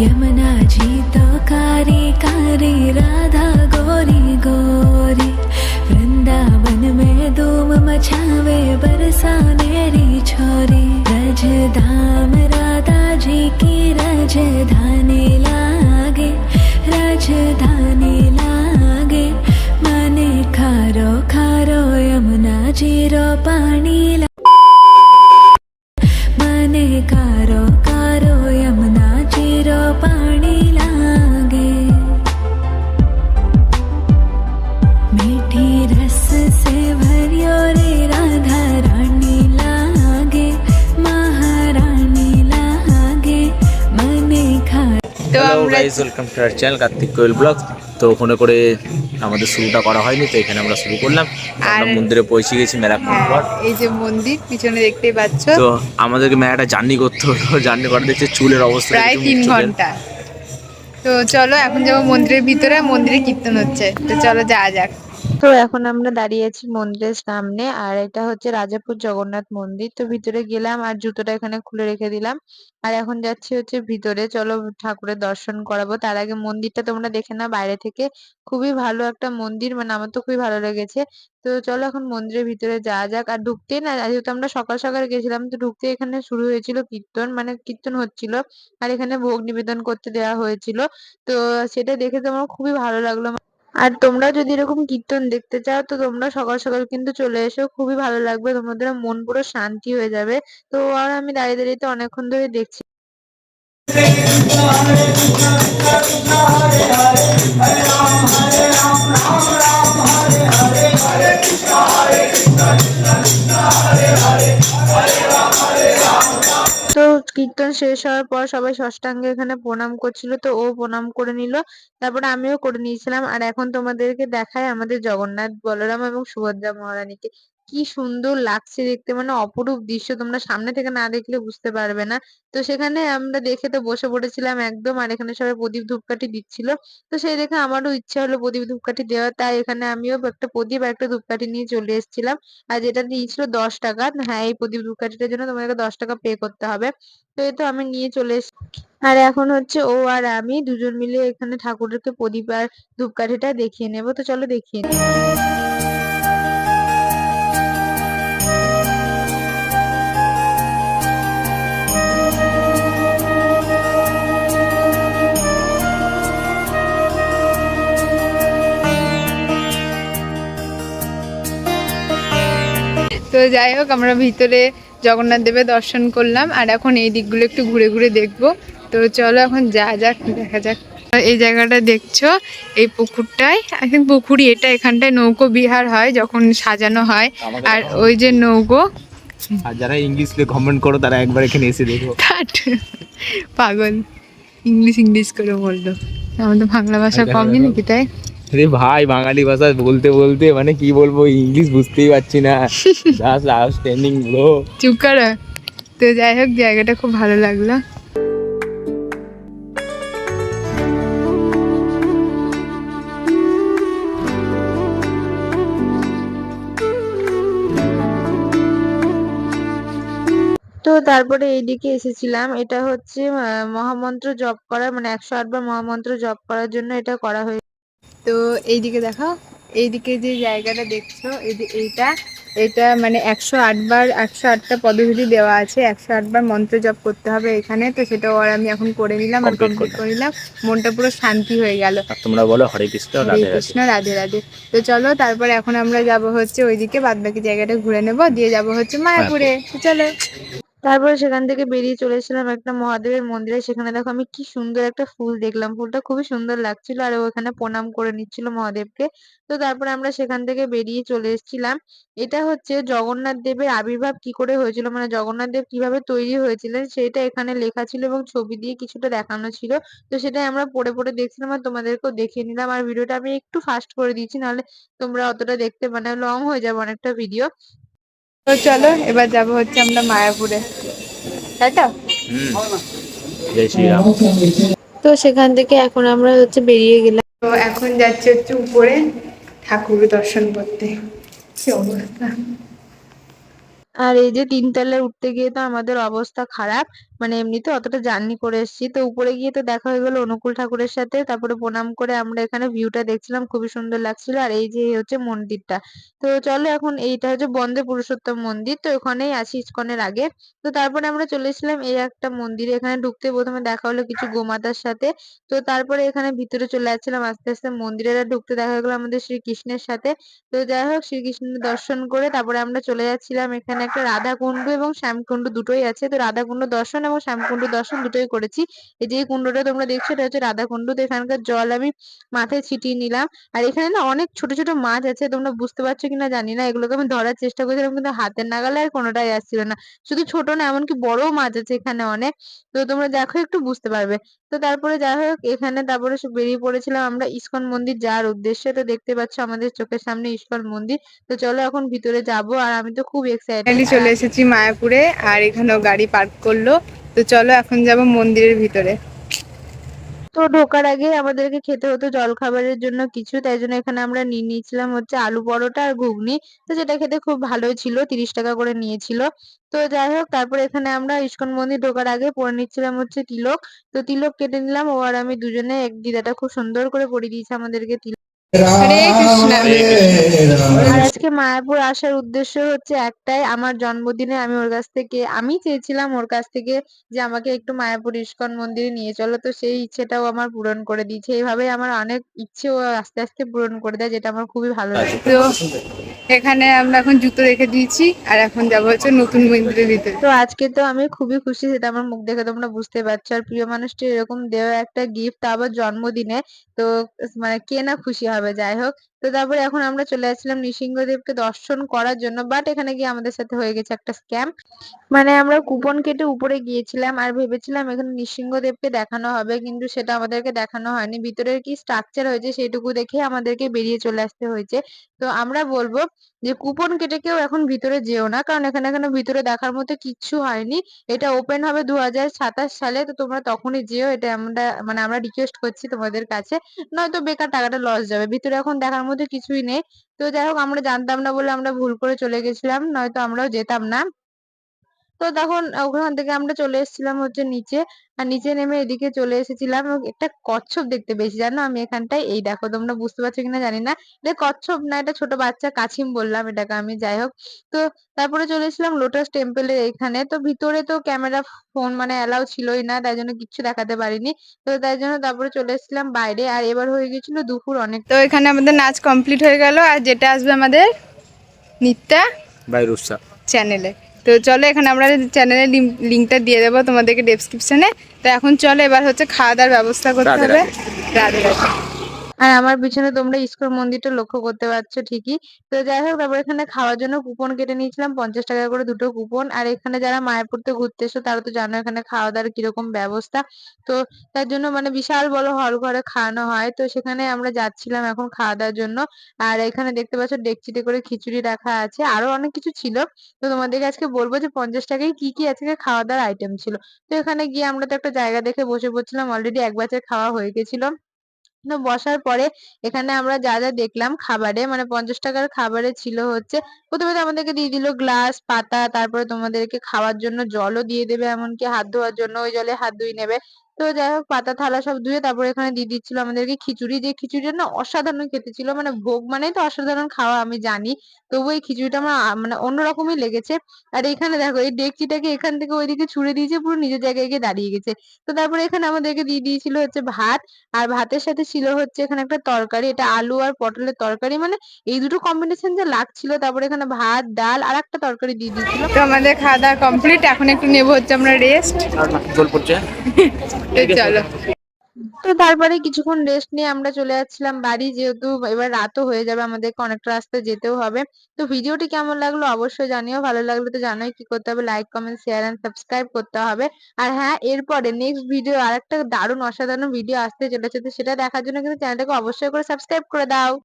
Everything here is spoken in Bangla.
यमुना जी तो कारी कारी राधा गोरी गोरी वृंदावन में धूम बरसानेरी छोरी रज धाम राधा जी की राजधानी लागे राजधानी लागे। मने खारो खारो यमुना जीरो पाणी रस से भरियो रे राधा रानी लागे महारानी लागे मने खा তো হ্যালো আমরা guys welcome to our channel Kartik Koyel blog তো ওখানে করে আমাদের শুরুটা করা হয়নি তো এখানে আমরা শুরু করলাম তো আমরা আর- মন্দিরে পৌঁছে গেছি মেলাক্ষণ হ্যাঁ, পর এই যে মন্দির পিছনে দেখতেই পাচ্ছ তো আমাদেরকে মেলাটা জার্নি করতে হলো জার্নি করে দেখছে চুলের অবস্থা প্রায় দেখে তিন মুখ চোখের। ঘন্টা তো চলো এখন যাবো মন্দিরের ভিতরে মন্দিরে কীর্তন হচ্ছে তো চলো যাওয়া যাক তো এখন আমরা দাঁড়িয়ে আছি মন্দিরের সামনে, আর এটা হচ্ছে রাজাপুর জগন্নাথ মন্দির। তো ভিতরে গেলাম আর জুতোটা এখানে খুলে রেখে দিলাম। আর এখন যাচ্ছি হচ্ছে ভিতরে, চলো ঠাকুরের দর্শন করাবো। তার আগে মন্দিরটা তোমরা দেখে নাও বাইরে থেকে। খুবই ভালো একটা মন্দির মানে আমার তো খুবই ভালো লেগেছে। তো চলো এখন মন্দিরের ভিতরে যাওয়া যাক। আর ঢুকতে না, যেহেতু আমরা সকাল সকাল গেছিলাম, তো ঢুকতে এখানে শুরু হয়েছিল কীর্তন মানে কীর্তন হচ্ছিল। আর এখানে ভোগ নিবেদন করতে দেওয়া হয়েছিল। তো সেটা দেখে তো আমার খুবই ভালো লাগল। আর তোমরা যদি এরকম কীর্তন দেখতে চাও, তো তোমরা সকাল সকাল কিন্তু চলে এসো। খুবই ভালো লাগবে, তোমাদের মন পুরো শান্তি হয়ে যাবে। তো আর আমি দাঁড়িয়ে দাঁড়িয়ে তো অনেকক্ষণ ধরে দেখছি। শেষ হওয়ার পর সবাই ষষ্ঠাঙ্গে এখানে প্রণাম করছিল, তো ও প্রণাম করে নিল। তারপরে আমিও করে নিয়েছিলাম। আর এখন তোমাদেরকে দেখায় আমাদের জগন্নাথ বলরাম এবং সুভদ্রা মহারানীকে। কি সুন্দর লাগছে দেখতে। মানে অপরূপ দৃশ্য তোমরা সামনে থেকে না দেখলে বুঝতে পারবে না। তো সেখানে আমরা দেখে তো বসে পড়েছিলাম একদম, আর এখানে সবাই প্রদীপ ধূপকাঠি দিচ্ছিল। তো সেই দেখে আমারও ইচ্ছা হলো প্রদীপ ধূপকাঠি দেওয়ার। তাই এখানে আমিও একটা প্রদীপ আর একটা ধূপকাঠি নিয়ে চলে এসেছিলাম। আর যেটা নিয়েছিল দশ টাকা। হ্যাঁ এই প্রদীপ ধূপকাঠিটার জন্য তোমাদেরকে দশ টাকা পে করতে হবে। তো এই তো আমি নিয়ে চলে এসেছি আর এখন হচ্ছে ও আর আমি দুজন মিলে এখানে ঠাকুরকে প্রদীপ আর ধূপকাঠিটা দেখিয়ে নেব। তো চলো দেখিয়ে নিই তো যাই হোক আমরা ভিতরে জগন্নাথ দেবের দর্শন করলাম আর এখন এই দিকগুলো একটু ঘুরে ঘুরে দেখব। তো চলো এখন যা যাক দেখা যাক। এই জায়গাটা দেখছ এই পুকুরটায়? আই থিঙ্ক পুকুরই এটা এখানটায় নৌকো বিহার হয় যখন সাজানো হয়। আর ওই যে নৌকো। আর যারা ইংলিশ কমেন্ট করো তারা একবার এখানে এসে দেখো। পাগল। ইংলিশ ইংলিশ করে বলল। আমাদের বাংলা ভাষা কমই নাকি তাই? রে ভাই বাঙালি ভাষা বলতে বলতে মানে কি বলব ইংলিশ বুঝতেই পারছি না। জাস্ট আউটস্ট্যান্ডিং ব্রো চুপ করো। তো যাই হোক জায়গাটা খুব ভালো লাগল। তো তারপরে এইদিকে এসেছিলাম। এটা হচ্ছে মহামন্ত্র জপ করা। মানে একশো আটবার মহামন্ত্র জপ করার জন্য এটা করা হয়েছে তো এইদিকে দেখো এইদিকে যে জায়গাটা দেখছ এই যে এইটা এটা মানে একশো আটবার একশো আটটা পদ্ধতি দেওয়া আছে একশো আটবার মন্ত্র জপ করতে হবে এখানে তো সেটা আর আমি এখন করে নিলাম আর কমপ্লিট করে নিলাম মনটা পুরো শান্তি হয়ে গেল। তোমরা বলো হরে কৃষ্ণ রাধে রাধে। কৃষ্ণ রাধে রাধে। তো চলো তারপর এখন আমরা যাব হচ্ছে ওইদিকে বাদ বাকি জায়গাটা ঘুরে নেব দিয়ে যাব হচ্ছে মায়াপুরে। তো চলো। তারপরে সেখান থেকে বেরিয়ে চলে এসেছিলাম একটা মহাদেবের মন্দিরে। সেখানে দেখো আমি কি সুন্দর একটা ফুল দেখলাম। ফুলটা খুবই সুন্দর লাগছিল আর ওখানে প্রণাম করে নিচ্ছিল মহাদেবকে। তো তারপরে আমরা সেখান থেকে বেরিয়ে চলে এসেছিলাম। এটা হচ্ছে জগন্নাথ দেবের আবির্ভাব কি করে হয়েছিল? মানে জগন্নাথ দেব কীভাবে তৈরি হয়েছিলেন সেটা এখানে লেখা ছিল এবং ছবি দিয়ে কিছুটা দেখানো ছিল। তো সেটাই আমরা পড়ে পড়ে দেখছিলাম আর তোমাদেরকেও দেখিয়ে নিলাম। আর ভিডিওটা আমি একটু ফাস্ট করে দিয়েছি, নাহলে তোমরা অতটা দেখতে মানে লং হয়ে যাবে অনেকটা ভিডিও তো চলো এবার যাব হচ্ছে আমরা মায়াপুরে। তাই তো? তো সেখান থেকে এখন আমরা হচ্ছে বেরিয়ে গেলাম। তো এখন যাচ্ছি হচ্ছে উপরে ঠাকুর দর্শন করতে। কি অবস্থা? আর এই যে তিনতলায় উঠতে গিয়ে তো আমাদের অবস্থা খারাপ। মানে এমনিতে অতটা জার্নি করে এসেছি। তো উপরে গিয়ে তো দেখা হয়ে গেল অনুকূল ঠাকুরের সাথে। তারপরে প্রণাম করে আমরা এখানে ভিউটা দেখছিলাম, খুবই সুন্দর লাগছিল। আর এই যে হচ্ছে মন্দিরটা। তো চলো এখন এইটা হচ্ছে বন্দে পুরুষোত্তম মন্দির। তো ওখানেই আছি ইস্কনের আগে। তো তারপরে আমরা চলে এসেছিলাম এই একটা মন্দিরে। এখানে ঢুকতে প্রথমে দেখা হলো কিছু গোমাতার সাথে। তো তারপরে এখানে ভিতরে চলে যাচ্ছিলাম আস্তে আস্তে মন্দিরে। ঢুকতে দেখা গেলো আমাদের শ্রীকৃষ্ণের সাথে। তো যাই হোক, শ্রীকৃষ্ণের দর্শন করে তারপরে আমরা চলে যাচ্ছিলাম এখানে একটা রাধা কুণ্ড এবং শ্যামকুণ্ড দুটোই আছে। তো রাধা কুণ্ড দর্শন এবং শ্যামকুণ্ড দর্শন দুটোই করেছি। এই যে কুণ্ডটা তোমরা দেখছ, এটা হচ্ছে রাধা কুণ্ড তো এখানকার জল আমি মাথায় ছিটিয়ে নিলাম। আর এখানে না অনেক ছোট ছোট মাছ আছে, তোমরা বুঝতে পারছ কিনা জানি না। এগুলোকে আমি ধরার চেষ্টা করেছিলাম, কিন্তু হাতের নাগালে আর কোনোটাই আসছিল না। শুধু ছোট না, এমনকি বড়ও মাছ আছে এখানে অনেক। তো তোমরা দেখো, একটু বুঝতে পারবে। তো তারপরে যাই হোক, এখানে তারপরে বেরিয়ে পড়েছিলাম আমরা ইস্কন মন্দির যাওয়ার উদ্দেশ্যে। তো দেখতে পাচ্ছ আমাদের চোখের সামনে ইস্কন মন্দির। তো চলো এখন ভিতরে যাব, আর আমি তো খুব এক্সাইটেড চলে এসেছি মায়াপুরে, আর এখানেও গাড়ি পার্ক করল। তো চলো এখন যাব মন্দিরের ভিতরে। তো ঢোকার আগে আমাদেরকে খেতে হতো জলখাবারের জন্য কিছু, তাই জন্য এখানে আমরা নিয়ে নিয়েছিলাম হচ্ছে আলু পরোটা আর ঘুগনি। তো যেটা খেতে খুব ভালোই ছিল, তিরিশ টাকা করে নিয়েছিল। তো যাই হোক, তারপরে এখানে আমরা ইস্কন মন্দির ঢোকার আগে পরে নিচ্ছিলাম হচ্ছে তিলক। তো তিলক কেটে নিলাম, ও আর আমি দুজনে এক দিদাটা খুব সুন্দর করে পরিয়ে দিয়েছে আমাদেরকে আজকে মায়াপুর আসার উদ্দেশ্য হচ্ছে একটাই আমার জন্মদিনে আমি ওর কাছ থেকে আমি চেয়েছিলাম ওর কাছ থেকে যে আমাকে একটু মায়াপুর ইস্কন মন্দিরে নিয়ে চলো তো সেই ইচ্ছেটাও আমার পূরণ করে দিয়েছে। এইভাবে আমার অনেক ইচ্ছে ও আস্তে আস্তে পূরণ করে দেয় যেটা আমার খুবই ভালো লাগে। তো এখানে আমরা এখন জুতো রেখে দিয়েছি, আর এখন যাব হচ্ছে নতুন মন্দিরের ভিতরে। তো আজকে তো আমি খুবই খুশি, সেটা আমার মুখ দেখে তোমরা বুঝতে পারছ। আর প্রিয় মানুষটি এরকম দেওয়া একটা গিফট আবার জন্মদিনে, তো মানে কে না খুশি হবে, যাই হোক। তো তারপরে এখন আমরা চলে আসছিলাম নৃসিংহদেবকে দর্শন করার জন্য বাট এখানে গিয়ে আমাদের সাথে হয়ে গেছে একটা স্ক্যাম মানে আমরা কুপন কেটে উপরে গিয়েছিলাম আর ভেবেছিলাম এখানে নৃসিংহদেবকে দেখানো হবে, কিন্তু সেটা আমাদেরকে দেখানো হয়নি। ভিতরের কি স্ট্রাকচার হয়েছে সেটুকু দেখে আমাদেরকে বেরিয়ে চলে আসতে হয়েছে। তো আমরা বলব যে কুপন কেটে কেউ এখন ভিতরে যেও না, কারণ এখানে এখানে ভিতরে দেখার মতো কিচ্ছু হয়নি। এটা ওপেন হবে দু হাজার সাতাশ সালে, তো তোমরা তখনই যেও, এটা আমরা মানে আমরা রিকোয়েস্ট করছি তোমাদের কাছে। নয়তো বেকার টাকাটা লস যাবে। ভিতরে এখন দেখার মধ্যে কিছুই নেই। তো যাই হোক, আমরা জানতাম না বলে আমরা ভুল করে চলে গেছিলাম, নয়তো আমরাও যেতাম না। তো তখন ওখান থেকে আমরা চলে এসেছিলাম হচ্ছে নিচে। আর নিচে নেমে এদিকে চলে এসেছিলাম। একটা কচ্ছপ দেখতে পেয়েছি। জানো আমি এখানটায় এই দেখো তোমরা বুঝতে পারছ কিনা জানি না। এটা কচ্ছপ না এটা ছোট বাচ্চা কাছিম বললাম এটাকে আমি যাই হোক। তো তারপরে চলে এসেছিলাম লোটাস টেম্পলের এখানে। তো ভিতরে তো ক্যামেরা ফোন মানে অ্যালাউ ছিলই না তাই জন্য কিচ্ছু দেখাতে পারিনি। তো তাই জন্য তারপরে চলে এসেছিলাম বাইরে। আর এবার হয়ে গেছিল দুপুর অনেক। তো এখানে আমাদের নাচ কমপ্লিট হয়ে গেল। আর যেটা আসবে আমাদের নিত্যা বাই রুসা চ্যানেলে। তো চলো এখানে আমরা চ্যানেলের লিঙ্কটা দিয়ে দেবো তোমাদেরকে ডেসক্রিপশনে তো এখন চলো এবার হচ্ছে খাওয়া দাওয়ার ব্যবস্থা করতে হবে। রাধে রাধে। আর আমার পিছনে তোমরা ইস্কন মন্দিরটা লক্ষ্য করতে পারছ ঠিকই। তো যাই হোক, তারপর এখানে খাওয়ার জন্য কুপন কেটে নিয়েছিলাম, পঞ্চাশ টাকা করে দুটো কুপন আর এখানে যারা মায়াপুরতে ঘুরতে এসো, তারা তো জানো এখানে খাওয়া দাওয়ার কীরকম ব্যবস্থা। তো তার জন্য মানে বিশাল বড় হল ঘরে খাওয়ানো হয়। তো সেখানে আমরা যাচ্ছিলাম এখন খাওয়া দাওয়ার জন্য। আর এখানে দেখতে পাচ্ছ, ডেকচিতে করে খিচুড়ি রাখা আছে। আরও অনেক কিছু ছিল। তো তোমাদেরকে আজকে বলব যে পঞ্চাশ টাকায় কি কি আজকে খাওয়া দাওয়ার আইটেম ছিল। তো এখানে গিয়ে আমরা তো একটা জায়গা দেখে বসে পড়ছিলাম। অলরেডি এক ব্যাচের খাওয়া হয়ে গেছিল। বসার পরে এখানে আমরা যা যা দেখলাম খাবারে মানে পঞ্চাশ টাকার খাবারে ছিল হচ্ছে, প্রথমে তো আমাদেরকে দিয়ে দিল গ্লাস পাতা, তারপরে তোমাদেরকে খাওয়ার জন্য জলও দিয়ে দেবে, এমনকি হাত ধোয়ার জন্য ওই জলে হাত ধুয়ে নেবে। তো যাই হোক পাতা থালা সব ধুয়ে তারপরে এখানে দিয়ে দিচ্ছিল আমাদেরকে খিচুড়ি। যে খিচুড়িটা না অসাধারণ খেতে ছিল মানে ভোগ মানেই তো অসাধারণ খাওয়া আমি জানি। তবু এই খিচুড়িটা আমার মানে অন্যরকমই লেগেছে। আর এখানে দেখো এই ডেকচিটাকে এখান থেকে ওইদিকে ছুড়ে দিয়েছে পুরো নিজের জায়গায় গিয়ে দাঁড়িয়ে গেছে। তো তারপরে এখানে আমাদেরকে দিয়ে দিয়েছিল হচ্ছে ভাত। আর ভাতের সাথে ছিল হচ্ছে এখানে একটা তরকারি এটা আলু আর পটলের তরকারি। মানে এই দুটো কম্বিনেশন যে লাগছিল তারপরে এখানে ভাত ডাল আর একটা তরকারি দিয়ে দিয়েছিল। তো আমাদের খাওয়া দাওয়া কমপ্লিট এখন একটু নেব হচ্ছে আমরা রেস্ট জল পড়ছে? চলো। তো তারপরে কিছুক্ষণ রেস্ট নিয়ে আমরা চলে যাচ্ছিলাম বাড়ি যেহেতু এবার রাতও হয়ে যাবে আমাদেরকে অনেকটা রাস্তা যেতেও হবে। তো ভিডিওটি কেমন লাগল অবশ্যই জানিও ভালো লাগল তো জানোই কি করতে হবে। Like comment share and subscribe করতে হবে। আর হ্যাঁ এরপরে নেক্সট ভিডিও আর একটা দারুণ অসাধারণ ভিডিও আসতে চলেছে তো সেটা দেখার জন্য কিন্তু চ্যানেলটাকে অবশ্যই করে সাবস্ক্রাইব করে দাও।